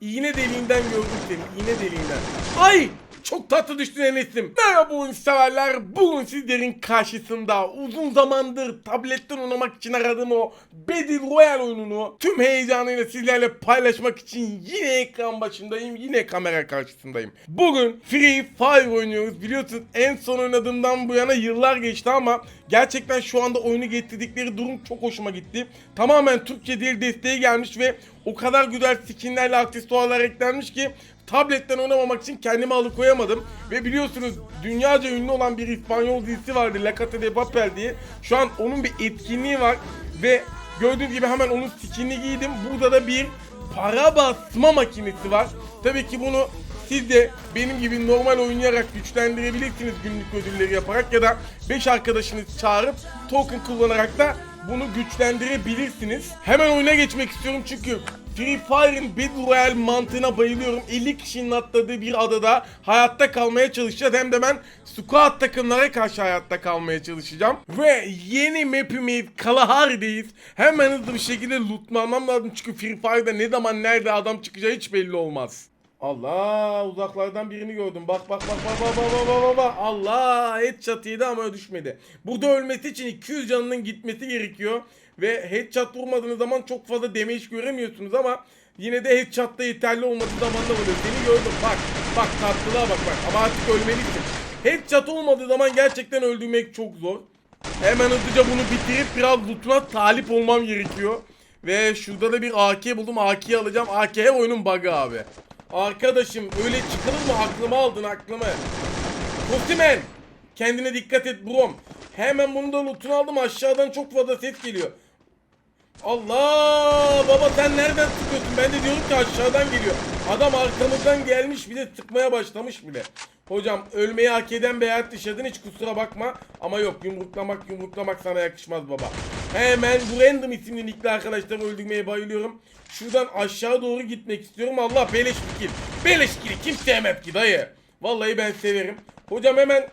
İğne deliğinden gördüm seni. İğne deliğinden. Ay! Çok tatlı düştün Enes'im. Merhaba oyun severler. Bugün sizlerin karşısında uzun zamandır tabletten oynamak için aradığım o Battle Royale oyununu tüm heyecanıyla sizlerle paylaşmak için yine ekran başındayım. Yine kamera karşısındayım. Bugün Free Fire oynuyoruz. Biliyorsunuz en son oynadığımdan bu yana yıllar geçti ama gerçekten şu anda oyunu getirdikleri durum çok hoşuma gitti. Tamamen Türkçe dil desteği gelmiş ve o kadar güzel skinlerle aksesuarlar eklenmiş ki tabletten oynamamak için kendimi alıkoyamadım. Ve biliyorsunuz dünyaca ünlü olan bir İspanyol dizisi vardı La Casa de Papel diye. Şu an onun bir etkinliği var ve gördüğünüz gibi hemen onun skinini giydim. Burada da bir para basma makinesi var. Tabii ki bunu siz de benim gibi normal oynayarak güçlendirebilirsiniz günlük ödülleri yaparak ya da 5 arkadaşınız çağırıp token kullanarak da bunu güçlendirebilirsiniz. Hemen oyuna geçmek istiyorum çünkü Free Fire'ın Battle Royale mantığına bayılıyorum. 50 kişinin atladığı bir adada hayatta kalmaya çalışacağız. Hem de ben squad takımlara karşı hayatta kalmaya çalışacağım. Ve yeni mapimiz Kalahari'deyiz. Hemen hızlı bir şekilde lootlanmam lazım. Çünkü Free Fire'da ne zaman nerede adam çıkacağı hiç belli olmaz. Allah uzaklardan birini gördüm. Bak bak bak bak bak bak bak bak bak. Allah headshot yedi ama düşmedi. Burada ölmesi için 200 canının gitmesi gerekiyor. Ve headshot vurmadığınız zaman çok fazla damage göremiyorsunuz ama yine de headshot da yeterli olmadığı zaman da vuruyor. Seni gördüm bak bak tatlılığa bak bak ama artık ölmelisin. Headshot olmadığı zaman gerçekten öldürmek çok zor. Hemen hızlıca bunu bitirip biraz lootuna talip olmam gerekiyor. Ve şurada da bir AK buldum. AK'yi alacağım. AK oyunun bug'ı abi. Arkadaşım öyle çıkılır mı? Aklımı aldın aklımı. Kostimen. Kendine dikkat et brom. Hemen bunu da lootunu aldım. Aşağıdan çok fazla ses geliyor. Allah baba sen nereden sıkıyorsun? Ben de diyorum ki aşağıdan geliyor. Adam arkamızdan gelmiş bir de sıkmaya başlamış bile. Hocam ölmeyi hak eden bir hayat yaşadın hiç kusura bakma. Ama yok yumruklamak yumruklamak sana yakışmaz baba. Hemen bu random isimli nickli arkadaşları öldürmeye bayılıyorum. Şuradan aşağı doğru gitmek istiyorum. Allah beleş kill. Beleş kill kim sevmez ki dayı. Vallahi ben severim. Hocam hemen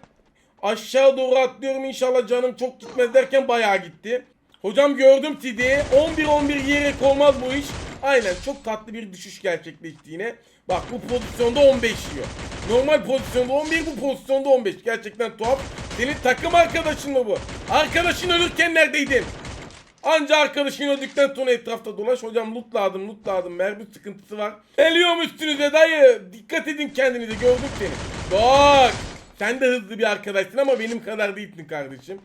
aşağı doğru atlıyorum inşallah canım çok gitmez derken bayağı gitti. Hocam gördüm sizi. 11-11 yiyerek olmaz bu iş. Aynen çok tatlı bir düşüş gerçekleşti yine. Bak bu pozisyonda 15 yiyor. Normal pozisyonda 11 bu pozisyonda 15. Gerçekten tuhaf. Senin takım arkadaşın mı bu? Arkadaşın ölürken neredeydin? Anca arkadaşın öldükten sonra etrafta dolaş. Hocam loot lazım loot lazım. Mermi sıkıntısı var. Geliyorum üstünüze dayı. Dikkat edin kendinize gördük seni. Bak. Sen de hızlı bir arkadaşsın ama benim kadar değilsin kardeşim.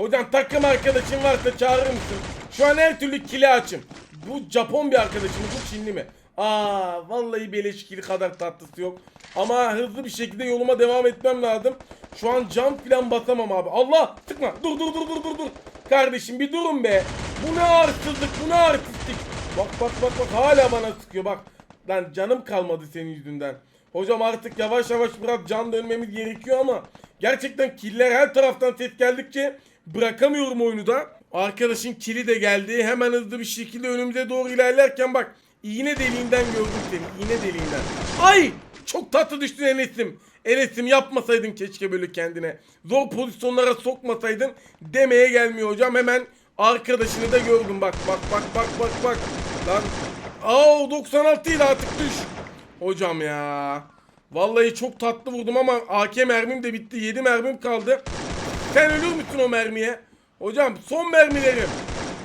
Hocam takım arkadaşın varsa çağırır mısın? Şu an her türlü kili açım. Bu Japon bir arkadaşım bu Çinli mi? Aa vallahi beleş kili kadar tatlısı yok. Ama hızlı bir şekilde yoluma devam etmem lazım. Şu an cam falan basamam abi. Allah sıkma. Dur dur dur dur dur dur. Kardeşim bir durun be. Bu ne arsızlık bu ne artistlik. Bak bak bak bak hala bana sıkıyor bak. Lan canım kalmadı senin yüzünden. Hocam artık yavaş yavaş biraz can dönmemiz gerekiyor ama gerçekten killer her taraftan ses geldikçe bırakamıyorum oyunu da. Arkadaşın kili de geldi. Hemen hızlı bir şekilde önümüze doğru ilerlerken bak iğne deliğinden gördüm seni. iğne deliğinden. Ay! Çok tatlı düştün Enes'im. Enes'im yapmasaydın keşke böyle kendine. Zor pozisyonlara sokmasaydın demeye gelmiyor hocam. Hemen arkadaşını da gördüm. Bak bak bak bak bak bak. Lan. Aa 96 ile artık düş. Hocam ya. Vallahi çok tatlı vurdum ama AK mermim de bitti. 7 mermim kaldı. Sen ölür müsün o mermiye? Hocam son mermilerim.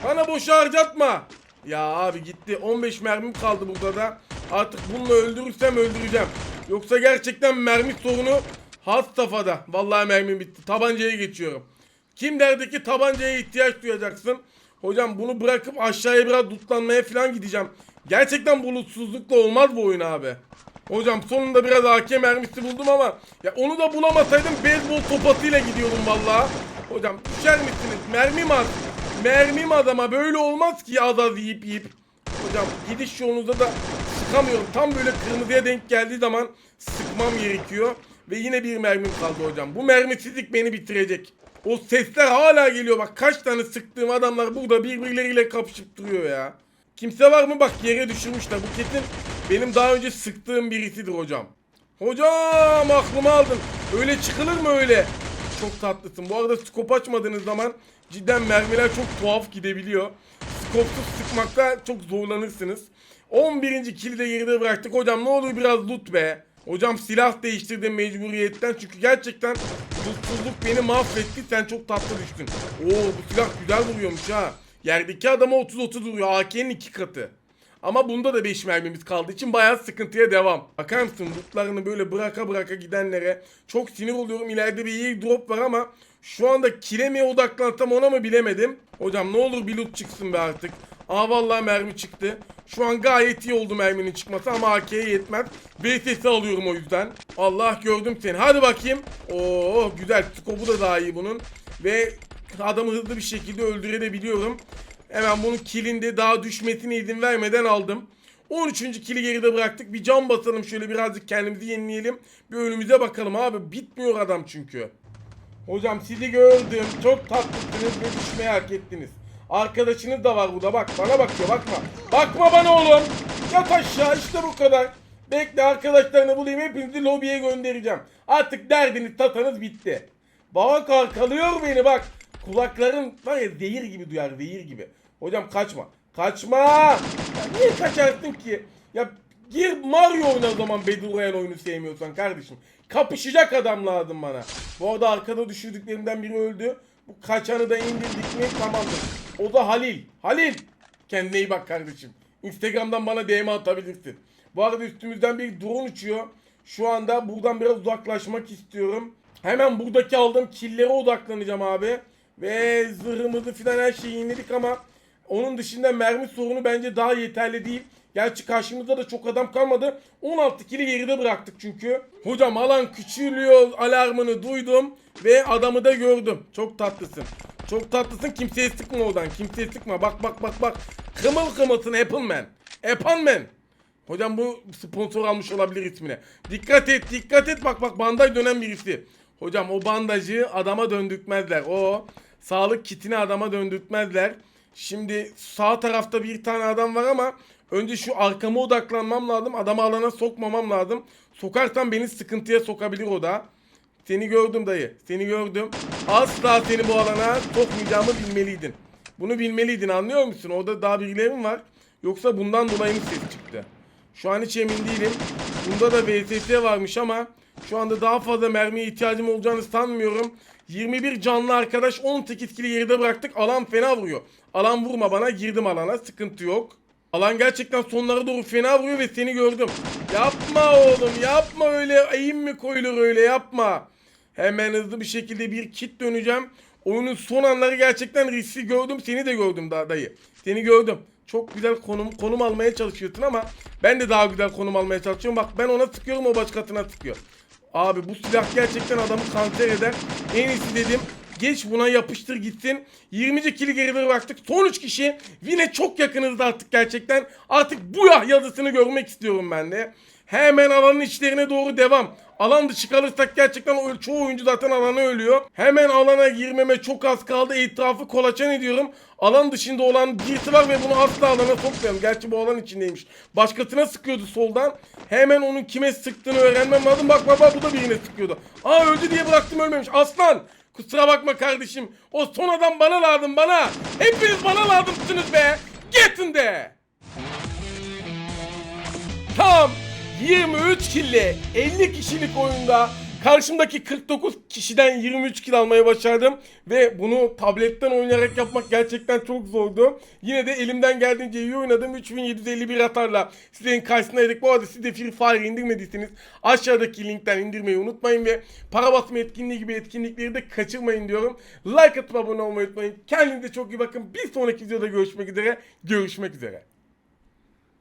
Bana boşa harcatma. Ya abi gitti. 15 mermim kaldı burada da. Artık bununla öldürürsem öldüreceğim. Yoksa gerçekten mermi sorunu has safhada. Vallahi mermim bitti. Tabancaya geçiyorum. Kim derdi ki tabancaya ihtiyaç duyacaksın? Hocam bunu bırakıp aşağıya biraz lootlanmaya falan gideceğim. Gerçekten bulutsuzlukla olmaz bu oyun abi. Hocam sonunda biraz AK mermisi buldum ama ya onu da bulamasaydım beyzbol topatıyla gidiyordum vallahi. Hocam düşer misiniz? Mermim az. Mermim az ama böyle olmaz ki az az yiyip yiyip. Hocam gidiş yolunuzda da sıkamıyorum. Tam böyle kırmızıya denk geldiği zaman sıkmam gerekiyor. Ve yine bir mermim kaldı hocam. Bu mermisizlik beni bitirecek. O sesler hala geliyor. Bak kaç tane sıktığım adamlar burada birbirleriyle kapışıp duruyor ya. Kimse var mı? Bak yere düşürmüşler. Bu kesin benim daha önce sıktığım birisidir hocam. Hocam aklımı aldın. Öyle çıkılır mı öyle? Çok tatlısın. Bu arada skop açmadığınız zaman cidden mermiler çok tuhaf gidebiliyor. Skopsuz sıkmakta çok zorlanırsınız. 11. kili de geride bıraktık. Hocam ne olur biraz loot be. Hocam silah değiştirdim mecburiyetten çünkü gerçekten lootsuzluk beni mahvetti. Sen çok tatlı düştün. Oo bu silah güzel vuruyormuş ha. Yerdeki adama 30-30 vuruyor. AK'nin iki katı. Ama bunda da 5 mermimiz kaldığı için bayağı sıkıntıya devam. Bakar mısın lootlarını böyle bıraka bıraka gidenlere çok sinir oluyorum. İleride bir iyi drop var ama şu anda kile mi odaklansam ona mı bilemedim. Hocam ne olur bir loot çıksın be artık. Aa vallahi mermi çıktı. Şu an gayet iyi oldu merminin çıkması ama AK'ye yetmez. VSS'i alıyorum o yüzden. Allah gördüm seni. Hadi bakayım. Oo güzel. Skopu da daha iyi bunun. Ve adamı hızlı bir şekilde öldürebiliyorum. Hemen bunun kilinde daha düşmesine izin vermeden aldım. 13. kili geride bıraktık. Bir cam basalım şöyle birazcık kendimizi yenileyelim. Bir önümüze bakalım abi. Bitmiyor adam çünkü. Hocam sizi gördüm. Çok tatlısınız ve düşmeyi hak ettiniz. Arkadaşınız da var burada bak. Bana bakıyor bakma. Bakma bana oğlum. Yat aşağı işte bu kadar. Bekle arkadaşlarını bulayım hepinizi lobiye göndereceğim. Artık derdiniz tatanız bitti. Baba kalkalıyor beni bak. Kulakların var ya zehir gibi duyar zehir gibi. Hocam kaçma. Kaçma. Ya niye kaçarsın ki? Ya gir Mario oyna o zaman Battle oyunu sevmiyorsan kardeşim. Kapışacak adam lazım bana. Bu arada arkada düşürdüklerimden biri öldü. Bu kaçanı da indirdik mi tamamdır. O da Halil. Halil. Kendine iyi bak kardeşim. Instagram'dan bana DM atabilirsin. Bu arada üstümüzden bir drone uçuyor. Şu anda buradan biraz uzaklaşmak istiyorum. Hemen buradaki aldığım killere odaklanacağım abi. Ve zırhımızı filan her şeyi inledik ama onun dışında mermi sorunu bence daha yeterli değil. Gerçi karşımızda da çok adam kalmadı. 16 kili geride bıraktık çünkü. Hocam alan küçülüyor alarmını duydum ve adamı da gördüm. Çok tatlısın. Çok tatlısın kimseye sıkma oradan. Kimseye sıkma. Bak bak bak bak. Kımıl kımılsın Apple Man. Apple Man. Hocam bu sponsor almış olabilir ismine. Dikkat et dikkat et bak bak bandaj dönen birisi. Hocam o bandajı adama döndürtmezler. O sağlık kitini adama döndürtmezler. Şimdi sağ tarafta bir tane adam var ama önce şu arkama odaklanmam lazım. Adamı alana sokmamam lazım. Sokarsam beni sıkıntıya sokabilir o da. Seni gördüm dayı. Seni gördüm. Asla seni bu alana sokmayacağımı bilmeliydin. Bunu bilmeliydin anlıyor musun? Orada daha birileri mi var? Yoksa bundan dolayı mı ses çıktı? Şu an hiç emin değilim. Bunda da VSS varmış ama şu anda daha fazla mermiye ihtiyacım olacağını sanmıyorum. 21 canlı arkadaş 18 kili geride bıraktık. Alan fena vuruyor. Alan vurma bana girdim alana sıkıntı yok. Alan gerçekten sonlara doğru fena vuruyor ve seni gördüm. Yapma oğlum yapma öyle eğim mi koyulur öyle yapma. Hemen hızlı bir şekilde bir kit döneceğim. Oyunun son anları gerçekten riskli gördüm. Seni de gördüm daha dayı. Seni gördüm. Çok güzel konum konum almaya çalışıyorsun ama ben de daha güzel konum almaya çalışıyorum. Bak ben ona tıkıyorum o başkasına tıkıyor. Abi bu silah gerçekten adamı kanser eder. En iyisi dedim. Geç buna yapıştır gitsin. 20. kili geride bıraktık. Son 3 kişi. Yine çok yakınız da artık gerçekten. Artık bu yazısını görmek istiyorum ben de. Hemen alanın içlerine doğru devam. Alan dışı kalırsak gerçekten çoğu oyuncu zaten alana ölüyor. Hemen alana girmeme çok az kaldı. Etrafı kolaçan ediyorum. Alan dışında olan birisi var ve bunu asla alana sokmuyorum. Gerçi bu alan içindeymiş. Başkasına sıkıyordu soldan. Hemen onun kime sıktığını öğrenmem lazım. Bak baba bu da birine sıkıyordu. Aa öldü diye bıraktım ölmemiş. Aslan! Kusura bakma kardeşim. O son adam bana lazım bana. Hepiniz bana lazımsınız be. Getin de. Tam 23 kille 50 kişilik oyunda karşımdaki 49 kişiden 23 kill almayı başardım ve bunu tabletten oynayarak yapmak gerçekten çok zordu. Yine de elimden geldiğince iyi oynadım. 3751 atarla sizlerin karşısındaydık. Bu arada siz de Free Fire indirmediyseniz aşağıdaki linkten indirmeyi unutmayın ve para basma etkinliği gibi etkinlikleri de kaçırmayın diyorum. Like atıp abone olmayı unutmayın. Kendinize çok iyi bakın. Bir sonraki videoda görüşmek üzere. Görüşmek üzere.